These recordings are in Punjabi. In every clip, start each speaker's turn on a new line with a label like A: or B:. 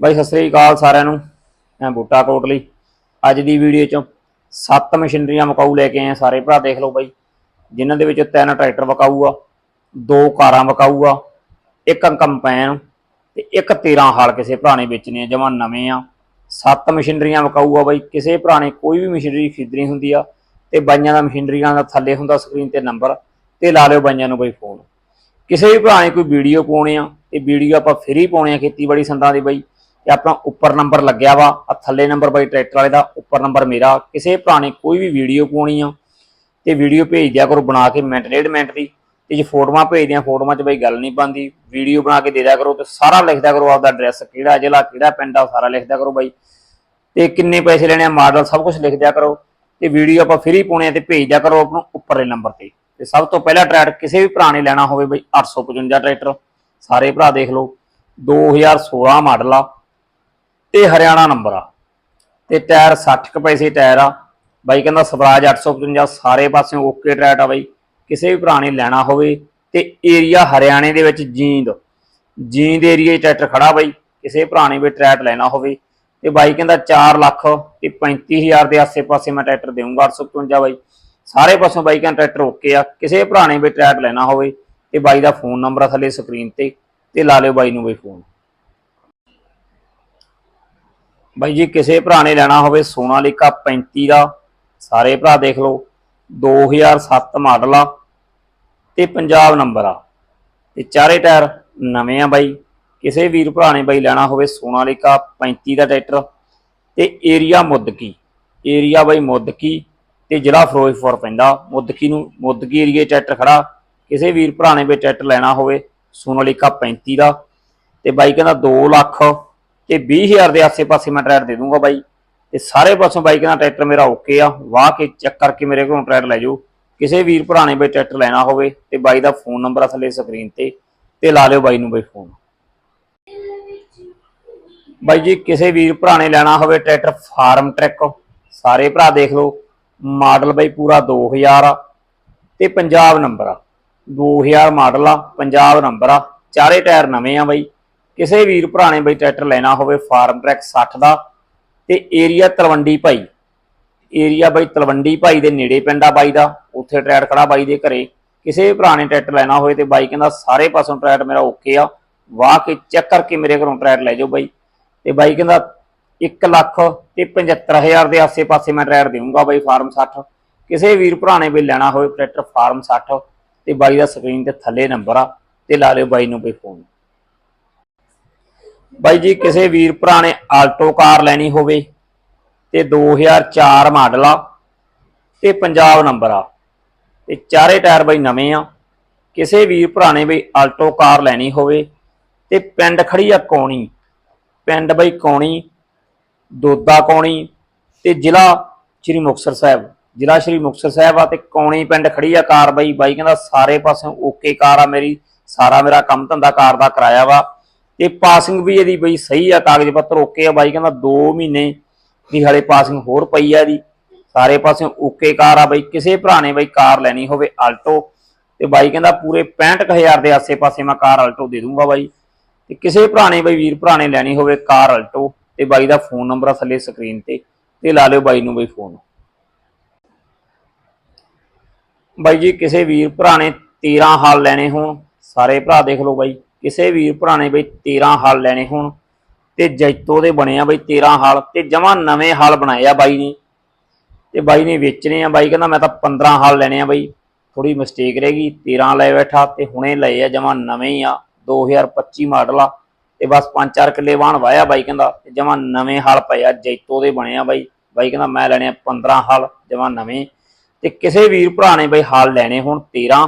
A: ਬਾਈ, ਸਤਿ ਸ੍ਰੀ ਅਕਾਲ ਸਾਰਿਆਂ ਨੂੰ। ਮੈਂ ਬੂਟਾ ਕੋਟਲੀ ਅੱਜ ਦੀ ਵੀਡੀਓ 'ਚੋਂ ਸੱਤ ਮਸ਼ੀਨਰੀਆਂ ਵਿਕਾਊ ਲੈ ਕੇ ਆਏ ਸਾਰੇ ਭਰਾ, ਦੇਖ ਲਓ ਬਾਈ। ਜਿਨ੍ਹਾਂ ਦੇ ਵਿੱਚ ਤਿੰਨ ਟਰੈਕਟਰ ਵਿਕਾਊ ਆ, ਦੋ ਕਾਰਾਂ ਵਿਕਾਊ ਆ, ਇੱਕ ਕੰਪੈਨ ਤੇ ਇੱਕ 13 ਹਾਲ ਕਿਸੇ ਭਰਾ ਨੇ ਵੇਚਣੇ ਆ, ਜਮਾਂ ਨਵੇਂ ਆ। ਸੱਤ ਮਸ਼ੀਨਰੀਆਂ ਵਿਕਾਊ ਆ ਬਾਈ। ਕਿਸੇ ਭਰਾ ਨੇ ਕੋਈ ਵੀ ਮਸ਼ੀਨਰੀ ਖਰੀਦਣੀ ਹੁੰਦੀ ਆ ਤੇ ਬਾਈਆਂ ਦਾ ਮਸ਼ੀਨਰੀਆਂ ਦਾ ਥੱਲੇ ਹੁੰਦਾ ਸਕਰੀਨ ਤੇ ਨੰਬਰ ਤੇ ਲਾ ਲਿਓ ਬਾਈਆਂ ਨੂੰ ਬਾਈ ਫੋਨ। ਕਿਸੇ ਵੀ ਭਰਾ ਨੇ ਕੋਈ ਵੀਡੀਓ ਪਾਉਣੇ ਆ, ਇਹ ਵੀਡੀਓ ਆਪਾਂ ਫ੍ਰੀ ਪਾਉਣੇ ਆ ਖੇਤੀਬਾੜੀ ਸੰਦਾਂ ਦੀ ਬਾਈ। ਤੇ ਆਪਣਾ ਉੱਪਰ ਨੰਬਰ ਲੱਗਿਆ ਵਾ ਆ ਥੱਲੇ ਨੰਬਰ ਬਾਈ ਟਰੈਕਟਰ ਵਾਲੇ ਦਾ, ਉੱਪਰ ਨੰਬਰ ਮੇਰਾ। ਕਿਸੇ ਭਰਾ ਨੇ ਕੋਈ ਵੀ ਵੀਡੀਓ ਪਾਉਣੀ ਆ ਤੇ ਵੀਡੀਓ ਭੇਜ ਦਿਆ ਕਰੋ ਬਣਾ ਕੇ ਮਿੰਟ, ਡੇਢ ਮਿੰਟ ਦੀ। ਤੇ ਜੇ ਫੋਟੋਆਂ ਭੇਜਦੇ ਆ ਫੋਟੋਆਂ 'ਚ ਬਈ ਗੱਲ ਨਹੀਂ ਬਣਦੀ। ਵੀਡੀਓ ਬਣਾ ਕੇ ਦੇ ਦਿਆ ਕਰੋ ਤੇ ਸਾਰਾ ਲਿਖ ਦਿਆ ਕਰੋ ਆਪਦਾ ਐਡਰੈਸ ਕਿਹੜਾ ਜ਼ਿਲ੍ਹਾ, ਕਿਹੜਾ ਪਿੰਡ ਆ, ਸਾਰਾ ਲਿਖ ਦਿਆ ਕਰੋ ਬਾਈ। ਤੇ ਕਿੰਨੇ ਪੈਸੇ ਲੈਣੇ ਆ ਮਾਡਲ ਸਭ ਕੁਝ ਲਿਖ ਦਿਆ ਕਰੋ। ਤੇ ਵੀਡੀਓ ਆਪਾਂ ਫ੍ਰੀ ਪਾਉਣੇ ਆ ਤੇ ਭੇਜ ਦਿਆ ਕਰੋ ਆਪਣਾ ਉੱਪਰਲੇ ਨੰਬਰ ਤੇ। ਤੇ ਸਭ ਤੋਂ ਪਹਿਲਾ ਟਰੈਕਟਰ ਕਿਸੇ ਵੀ ਭਰਾ ਨੇ ਲੈਣਾ ਹੋਵੇ ਬਈ 855 ਟਰੈਕਟਰ। ਸਾਰੇ ਭਰਾ ਦੇਖ ਲਓ। 2016 ਮਾਡਲ ਆ। ਤੇ ਹਰਿਆਣਾ ਨੰਬਰ ਆ। ਤੇ ਟਾਇਰ 60 ਕੁ ਪੈਸੇ ਟਾਇਰ ਆ। ਬਾਈ ਕਹਿੰਦਾ ਸਵਰਾਜ 855 ਸਾਰੇ ਪਾਸਿਓਂ ਓਕੇ ਟਰੈਟ ਆ ਬਾਈ। ਕਿਸੇ ਵੀ ਭਰਾ ਨੇ ਲੈਣਾ ਹੋਵੇ ਤੇ ਏਰੀਆ ਹਰਿਆਣੇ ਦੇ ਵਿੱਚ ਜੀਂਦ। ਜੀਂਦ ਏਰੀਆ ਟਰੈਕਟਰ ਖੜਾ ਬਾਈ। ਕਿਸੇ ਭਰਾ ਨੇ ਵੀ ਟਰੈਟ ਲੈਣਾ ਹੋਵੇ। ਤੇ ਬਾਈ ਕਹਿੰਦਾ 4 ਲੱਖ ਤੇ 35000 ਦੇ ਆਸੇ-ਪਾਸੇ ਮੈਂ ਟਰੈਕਟਰ ਦੇਵਾਂਗਾ 855 ਬਾਈ। ਸਾਰੇ ਪਾਸੋਂ ਬਾਈ ਕਹਿੰਦਾ ਟਰੈਕਟਰ ਓਕੇ ਆ। ਕਿਸੇ ਭਰਾ ਨੇ ਵੀ ਟਰੈਟ ਲੈਣਾ ਹੋਵੇ ਤੇ ਬਾਈ ਦਾ ਫੋਨ ਨੰਬਰ ਆ ਥੱਲੇ ਸਕਰੀਨ ਤੇ ਤੇ ਲਾ ਲਿਓ ਬਾਈ ਨੂੰ ਬਈ ਫੋਨ। ਬਾਈ ਜੀ, ਕਿਸੇ ਭਰਾ ਨੇ ਲੈਣਾ ਹੋਵੇ ਸੋਨਾਲੀਕਾ 35 ਦਾ, ਸਾਰੇ ਭਰਾ ਦੇਖ ਲਓ 2007 ਮਾਡਲ ਆ ਤੇ ਪੰਜਾਬ ਨੰਬਰ ਆ। ਤੇ ਚਾਰੇ ਟਾਇਰ ਨਵੇਂ ਆ ਬਾਈ। ਕਿਸੇ ਵੀਰ ਭਰਾ ਨੇ ਬਾਈ ਲੈਣਾ ਹੋਵੇ ਸੋਨਾਲੀਕਾ 35 ਦਾ ਟਰੈਕਟਰ ਤੇ ਏਰੀਆ ਮੁੱਦਕੀ। ਏਰੀਆ ਬਾਈ ਮੁੱਦਕੀ ਤੇ ਜ਼ਿਲ੍ਹਾ ਫਿਰੋਜ਼ਪੁਰ ਪੈਂਦਾ। ਮੁੱਦਕੀ ਨੂੰ, ਮੁੱਦਕੀ ਏਰੀਏ ਟਰੈਕਟਰ ਖੜਾ। ਕਿਸੇ ਵੀਰ ਭਰਾ ਨੇ ਵੀ ਟਰੈਕਟਰ ਲੈਣਾ ਹੋਵੇ ਸੋਨਾਲੀਕਾ 35 ਦਾ ਤੇ ਬਾਈ ਕਹਿੰਦਾ 2 ਲੱਖ ਤੇ 20000 ਦੇ ਆਸੇ-ਪਾਸੇ ਮੈਂ ਟਰੈਕਟਰ ਦੇ ਦੂੰਗਾ ਬਾਈ। ਤੇ ਸਾਰੇ ਪਾਸੋਂ ਬਾਈਕ ਕਹਿੰਦਾ ਟਰੈਕਟਰ ਮੇਰਾ ਓਕੇ ਆ। ਵਾਹ ਕੇ ਚੈੱਕ ਕਰਕੇ ਮੇਰੇ ਕੋਲੋਂ ਟਰੈਕਟਰ ਲੈ ਜਾਓ। ਕਿਸੇ ਵੀਰ ਭਰਾ ਨੇ ਬਈ ਟਰੈਕਟਰ ਲੈਣਾ ਹੋਵੇ ਤੇ ਬਾਈ ਦਾ ਫੋਨ ਨੰਬਰ ਆ ਥੱਲੇ ਸਕਰੀਨ ਤੇ ਤੇ ਲਾ ਲਿਓ ਬਾਈ ਨੂੰ ਬਈ ਫੋਨ। ਬਾਈ ਜੀ, ਕਿਸੇ ਵੀਰ ਭਰਾ ਨੇ ਲੈਣਾ ਹੋਵੇ ਟਰੈਕਟਰ ਫਾਰਮ ਟਰੈਕ, ਸਾਰੇ ਭਰਾ ਦੇਖ ਲਓ। ਮਾਡਲ ਬਾਈ ਪੂਰਾ 2000 ਆ ਤੇ ਪੰਜਾਬ ਨੰਬਰ ਆ। 2000 ਮਾਡਲ ਆ, ਪੰਜਾਬ ਨੰਬਰ ਆ। ਚਾਰੇ ਟਾਇਰ ਨਵੇਂ ਆ ਬਾਈ। ਕਿਸੇ ਵੀਰ ਭਰਾ ਨੇ ਬਈ ਟਰੈਕਟਰ ਲੈਣਾ ਹੋਵੇ, ਫਾਰਮ ਟਰੈਕ 60 ਦਾ ਤੇ ਏਰੀਆ ਤਲਵੰਡੀ ਭਾਈ। ਏਰੀਆ ਬਾਈ ਤਲਵੰਡੀ ਭਾਈ ਦੇ ਨੇੜੇ ਪਿੰਡ ਆ ਬਾਈ ਦਾ, ਉੱਥੇ ਟਰੈਕਟਰ ਖੜਾ ਬਾਈ ਦੇ ਘਰੇ। ਕਿਸੇ ਵੀ ਭਰਾ ਨੇ ਟਰੈਕਟਰ ਲੈਣਾ ਹੋਵੇ ਤੇ ਬਾਈ ਕਹਿੰਦਾ ਸਾਰੇ ਪਾਸੋਂ ਟਰੈਕਟਰ ਮੇਰਾ ਓਕੇ ਆ, ਵਾਹ ਕੇ ਚੈੱਕ ਕਰਕੇ ਮੇਰੇ ਘਰੋਂ ਟਰੈਕਟਰ ਲੈ ਜਾਓ ਬਾਈ। ਤੇ ਬਾਈ ਕਹਿੰਦਾ 1 ਲੱਖ ਤੇ 75000 ਦੇ ਆਸੇ-ਪਾਸੇ ਮੈਂ ਟਰੈਕਟਰ ਦੇਵਾਂਗਾ ਬਾਈ ਫਾਰਮ 60 ਕਿਸੇ ਵੀਰ ਭਰਾ ਨੇ ਵੀ ਲੈਣਾ ਹੋਵੇ ਟਰੈਕਟਰ ਫਾਰਮ 60 ਤੇ ਬਾਈ ਦਾ ਸਕਰੀਨ ਤੇ ਥੱਲੇ ਨੰਬਰ ਆ, ਤੇ ਲਾ ਲਿਓ ਬਾਈ ਨੂੰ ਬਈ ਫੋਨ। ਬਾਈ ਜੀ, ਕਿਸੇ ਵੀਰ ਭਰਾ ਨੇ ਆਲਟੋ ਕਾਰ ਲੈਣੀ ਹੋਵੇ ਤੇ 2004 ਮਾਡਲ ਆ ਤੇ ਪੰਜਾਬ ਨੰਬਰ ਆ। ਤੇ ਚਾਰੇ ਟਾਇਰ ਬਾਈ ਨਵੇਂ ਆ। ਕਿਸੇ ਵੀਰ ਭਰਾ ਨੇ ਬਈ ਆਲਟੋ ਕਾਰ ਲੈਣੀ ਹੋਵੇ ਤੇ ਪਿੰਡ ਖੜੀ ਆ ਕੌਣੀ। ਪਿੰਡ ਬਈ ਕੌਣੀ, ਦੋਦਾ ਕੌਣੀ ਤੇ ਜ਼ਿਲ੍ਹਾ ਸ਼੍ਰੀ ਮੁਕਤਸਰ ਸਾਹਿਬ। ਜ਼ਿਲ੍ਹਾ ਸ਼੍ਰੀ ਮੁਕਤਸਰ ਸਾਹਿਬ ਆ ਤੇ ਕੌਣੀ ਪਿੰਡ ਖੜੀ ਆ ਕਾਰ ਬਾਈ। ਬਾਈ ਕਹਿੰਦਾ ਸਾਰੇ ਪਾਸਿਓਂ ਓਕੇ ਕਾਰ ਆ ਮੇਰੀ, ਸਾਰਾ ਮੇਰਾ ਕੰਮ ਧੰਦਾ ਕਾਰ ਦਾ ਕਰਾਇਆ ਵਾ। ਤੇ ਪਾਸਿੰਗ ਵੀ ਇਹਦੀ ਬਈ ਸਹੀ ਆ, ਕਾਗਜ਼ ਪੱਤਰ ਓਕੇ ਆ। ਬਾਈ ਕਹਿੰਦਾ 2 ਮਹੀਨੇ ਦੀ ਹਲੇ ਪਾਸਿੰਗ ਹੋਰ ਪਈ ਆ ਇਹਦੀ। ਸਾਰੇ ਪਾਸੇ ਓਕੇ ਕਾਰ ਆ ਬਾਈ, ਕਿਸੇ ਭਰਾ ਨੇ ਬਾਈ ਕਾਰ ਲੈਣੀ ਹੋਵੇ ਆਲਟੋ। ਤੇ ਬਾਈ ਕਹਿੰਦਾ ਪੂਰੇ 65000 ਦੇ ਆਸੇ-ਪਾਸੇ ਮੈਂ ਕਾਰ ਆਲਟੋ ਦੇ ਦੂੰਗਾ ਬਾਈ। ਤੇ ਕਿਸੇ ਭਰਾ ਨੇ ਬਾਈ, ਵੀਰ ਭਰਾ ਨੇ ਲੈਣੀ ਹੋਵੇ ਕਾਰ ਆਲਟੋ, ਤੇ ਬਾਈ ਦਾ ਫੋਨ ਨੰਬਰ ਆ ਥੱਲੇ ਸਕਰੀਨ ਤੇ ਤੇ ਲਾ ਲਿਓ ਬਾਈ ਨੂੰ ਬਾਈ ਫੋਨ। ਬਾਈ ਜੀ, ਕਿਸੇ ਵੀਰ ਭਰਾ ਨੇ 13 ਹਾਲ ਲੈਣੇ ਹੋਣ, ਸਾਰੇ ਭਰਾ ਦੇਖ ਲਓ ਬਾਈ। ਕਿਸੇ ਵੀਰ ਭਰਾ ਨੇ ਬਈ 13 ਹਾਲ ਲੈਣੇ ਹੋਣ ਤੇ ਜੈਤੋ ਦੇ ਬਣੇ ਆ ਬਈ 13 ਹਾਲ ਤੇ ਜਮਾ ਨਵੇਂ ਹਾਲ ਬਣਾਏ ਆ ਬਾਈ ਨੇ। ਤੇ ਬਾਈ ਨੇ ਵੇਚਣੇ ਆ, ਬਾਈ ਕਹਿੰਦਾ ਮੈਂ ਤਾਂ 15 ਹਾਲ ਲੈਣੇ ਆ ਬਾਈ। ਥੋੜੀ ਮਿਸਟੇਕ ਰਹਿ ਗਈ 13 ਲੈ ਬੈਠਾ ਤੇ ਹੁਣੇ ਲਏ ਆ, ਜਮਾ ਨਵੇਂ ਹੀ ਆ 2025 ਮਾਡਲ ਆ। ਤੇ ਬਸ 5-4 ਕਿੱਲੇ ਵਾਹਣ ਵਾਇਆ ਬਾਈ ਕਹਿੰਦਾ, ਤੇ ਜਮਾ ਨਵੇਂ ਹਾਲ ਪਏ ਆ, ਜੈਤੋ ਦੇ ਬਣੇ ਆ ਬਾਈ। ਬਾਈ ਕਹਿੰਦਾ ਮੈਂ ਲੈਣੇ ਆ 15 ਹਾਲ, ਜਮਾ ਨਵੇਂ। ਤੇ ਕਿਸੇ ਵੀਰ ਭਰਾ ਨੇ ਬਈ ਹਾਲ ਲੈਣੇ ਹੁਣ 13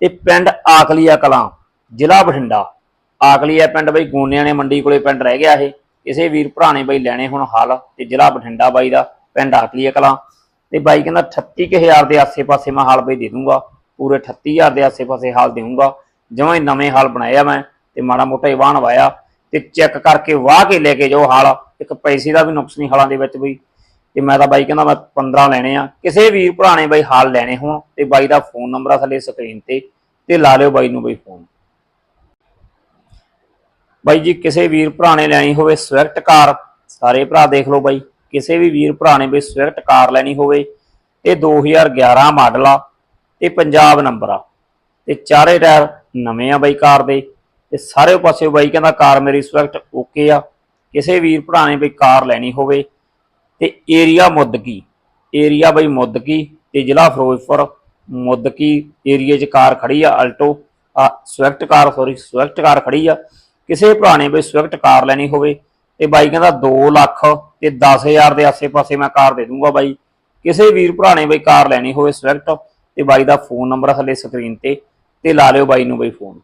A: ਤੇ ਪਿੰਡ ਆਕਲੀਆ ਕਲਾਂ ਜ਼ਿਲ੍ਹਾ ਬਠਿੰਡਾ। ਆਖਲੀ ਹੈ ਪਿੰਡ ਬਈ, ਗੋਨਿਆਂ ਨੇ ਮੰਡੀ ਕੋਲੇ ਪਿੰਡ ਰਹਿ ਗਿਆ ਇਹ। ਕਿਸੇ ਵੀਰ ਭਰਾ ਨੇ ਬਈ ਲੈਣੇ ਹੁਣ ਹਾਲ ਤੇ ਜ਼ਿਲ੍ਹਾ ਬਠਿੰਡਾ ਬਾਈ ਦਾ, ਪਿੰਡ ਆਖਲੀ ਹੈ ਕਲਾ। ਤੇ ਬਾਈ ਕਹਿੰਦਾ 38000 ਦੇ ਆਸੇ-ਪਾਸੇ ਮੈਂ ਹਾਲ ਬਈ ਦੇ ਦੂੰਗਾ। ਪੂਰੇ 38000 ਦੇ ਆਸੇ-ਪਾਸੇ ਹਾਲ ਦੇਊਂਗਾ। ਜਿਵੇਂ ਨਵੇਂ ਹਾਲ ਬਣਾਇਆ ਮੈਂ ਤੇ ਮਾੜਾ ਮੋਟਾ ਹੀ ਵਾਹਣ ਵਾਇਆ। ਤੇ ਚੈੱਕ ਕਰਕੇ ਵਾਹ ਕੇ ਲੈ ਕੇ ਜਾਓ ਹਾਲ। ਇੱਕ ਪੈਸੇ ਦਾ ਵੀ ਨੁਕਸ ਨਹੀਂ ਹਾਲਾਂ ਦੇ ਵਿੱਚ ਬਈ। ਤੇ ਮੈਂ ਤਾਂ ਬਾਈ ਕਹਿੰਦਾ ਮੈਂ 15 ਲੈਣੇ ਆ। ਕਿਸੇ ਵੀਰ ਭਰਾ ਨੇ ਬਾਈ ਹਾਲ ਲੈਣੇ ਹੋਣ ਤੇ ਬਾਈ ਦਾ ਫੋਨ ਨੰਬਰ ਆ ਥੱਲੇ ਸਕਰੀਨ ਤੇ। ਤੇ ਲਾ ਲਿਓ ਬਾਈ ਨੂੰ ਬਾਈ ਫੋਨ। ਬਾਈ ਜੀ, ਕਿਸੇ ਵੀਰ ਭਰਾ ਨੇ ਲੈਣੀ ਹੋਵੇ ਸਵਿਫਟ ਕਾਰ, ਸਾਰੇ ਭਰਾ ਦੇਖ ਲਓ ਬਾਈ। ਕਿਸੇ ਵੀ ਵੀਰ ਭਰਾ ਨੇ ਬਈ ਸਵਿਫਟ ਕਾਰ ਲੈਣੀ ਹੋਵੇ ਇਹ 2011 ਮਾਡਲ ਆ, ਤੇ ਪੰਜਾਬ ਨੰਬਰ ਆ। ਤੇ ਚਾਰੇ ਟਾਇਰ ਨਵੇਂ ਆ ਬਾਈ ਕਾਰ ਦੇ, ਤੇ ਸਾਰੇ ਪਾਸੇ ਬਾਈ ਕਹਿੰਦਾ ਕਾਰ ਮੇਰੀ ਸਵਿਫਟ ਓਕੇ ਆ। ਕਿਸੇ ਵੀਰ ਭਰਾ ਨੇ ਬਈ ਕਾਰ ਲੈਣੀ ਹੋਵੇ, ਤੇ ਏਰੀਆ ਮੁੱਦਕੀ, ਏਰੀਆ ਬਈ ਮੁੱਦਕੀ, ਤੇ ਜ਼ਿਲ੍ਹਾ ਫਿਰੋਜ਼ਪੁਰ ਮੁੱਦਕੀ ਏਰੀਏ 'ਚ ਕਾਰ ਖੜੀ ਆ, ਅਲਟੋ। ਆ, Swift car sorry Swift car ਖੜੀ ਆ। ਕਿਸੇ ਭਰਾ ਨੇ ਬਈ ਸਵਿਫਟ ਕਾਰ ਲੈਣੀ ਹੋਵੇ, ਤੇ ਬਾਈ ਕਹਿੰਦਾ 2 ਲੱਖ ਤੇ 10000 ਦੇ ਆਸੇ-ਪਾਸੇ ਮੈਂ ਕਾਰ ਦੇ ਦੂੰਗਾ ਬਾਈ। ਕਿਸੇ ਵੀਰ ਭਰਾ ਨੇ ਬਈ ਕਾਰ ਲੈਣੀ ਹੋਵੇ ਸਵਿਫਟ, ਤੇ ਬਾਈ ਦਾ ਫੋਨ ਨੰਬਰ ਆ ਥੱਲੇ ਸਕਰੀਨ ਤੇ ਤੇ ਲਾ ਲਿਓ ਬਾਈ ਨੂੰ ਬਈ ਫੋਨ।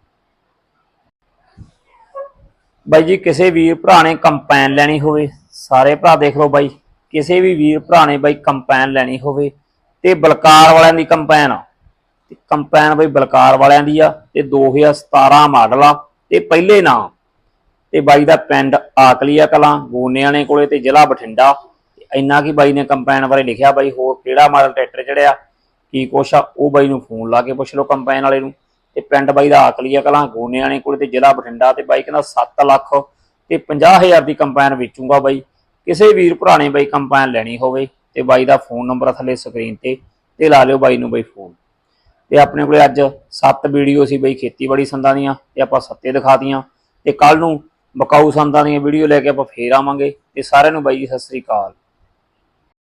A: ਬਾਈ ਜੀ, ਕਿਸੇ ਵੀਰ ਭਰਾ ਨੇ ਕੰਪੈਨ ਲੈਣੀ ਹੋਵੇ, ਸਾਰੇ ਭਰਾ ਦੇਖ ਲਓ ਬਾਈ। ਕਿਸੇ ਵੀ ਵੀਰ ਭਰਾ ਨੇ ਬਾਈ ਕੰਪੈਨ ਲੈਣੀ ਹੋਵੇ, ਤੇ ਬਲਕਾਰ ਵਾਲਿਆਂ ਦੀ ਕੰਪੈਨ ਆ। ਕੰਪੈਨ ਬਾਈ ਬਲਕਾਰ ਵਾਲਿਆਂ ਦੀ ਆ, ਤੇ 2017 ਮਾਡਲ ਆ। ਤੇ ਪਹਿਲੇ ਨਾਂ ਤੇ ਬਾਈ ਦਾ ਪਿੰਡ ਆਕਲੀਆ ਕਲਾਂ, ਗੋਨਿਆਣੇ ਕੋਲੇ ਤੇ ਜ਼ਿਲ੍ਹਾ ਬਠਿੰਡਾ। ਇੰਨਾ ਕੀ ਬਾਈ ਨੇ ਕੰਪੈਨ ਬਾਰੇ ਲਿਖਿਆ ਬਾਈ, ਹੋਰ ਕਿਹੜਾ ਮਾਡਲ ਟਰੈਕਟਰ ਚੜਿਆ, ਕੀ ਕੁਛ ਆ, ਉਹ ਬਾਈ ਨੂੰ ਫੋਨ ਲਾ ਕੇ ਪੁੱਛ ਲਓ ਕੰਪੈਨ ਵਾਲੇ ਨੂੰ। ਤੇ ਪਿੰਡ ਬਾਈ ਦਾ ਆਕਲੀਆ ਕਲਾਂ, ਗੋਨਿਆਣੇ ਕੋਲੇ ਤੇ ਜ਼ਿਲ੍ਹਾ ਬਠਿੰਡਾ ਤੇ ਬਾਈ ਕਹਿੰਦਾ 7 ਲੱਖ ਤੇ 50000 ਦੀ ਕੰਪੈਨ ਵੇਚੂਗਾ ਬਾਈ। ਕਿਸੇ ਵੀਰ ਭਰਾ ਨੇ ਬਾਈ ਕੰਪੈਨ ਲੈਣੀ ਹੋਵੇ ਤੇ ਬਾਈ ਦਾ ਫੋਨ ਨੰਬਰ ਥੱਲੇ ਸਕਰੀਨ ਤੇ ਤੇ ਲਾ ਲਿਓ ਬਾਈ ਨੂੰ ਬਾਈ ਫੋਨ। ਤੇ ਆਪਣੇ ਕੋਲੇ ਅੱਜ 7 ਵੀਡੀਓ ਸੀ ਬਈ ਖੇਤੀਬਾੜੀ ਸੰਦਾਂ ਦੀਆਂ ਤੇ ਆਪਾਂ ਸੱਤੇ ਦਿਖਾਤੀਆਂ। ਤੇ ਕੱਲ ਨੂੰ ਬਕਾਊ ਸੰਦਾਂ ਦੀਆਂ ਵੀਡੀਓ ਲੈ ਕੇ ਆਪਾਂ ਫੇਰ ਆਵਾਂਗੇ। ਤੇ ਸਾਰਿਆਂ ਨੂੰ ਬਾਈ ਜੀ, ਸਤਿ ਸ੍ਰੀ ਅਕਾਲ।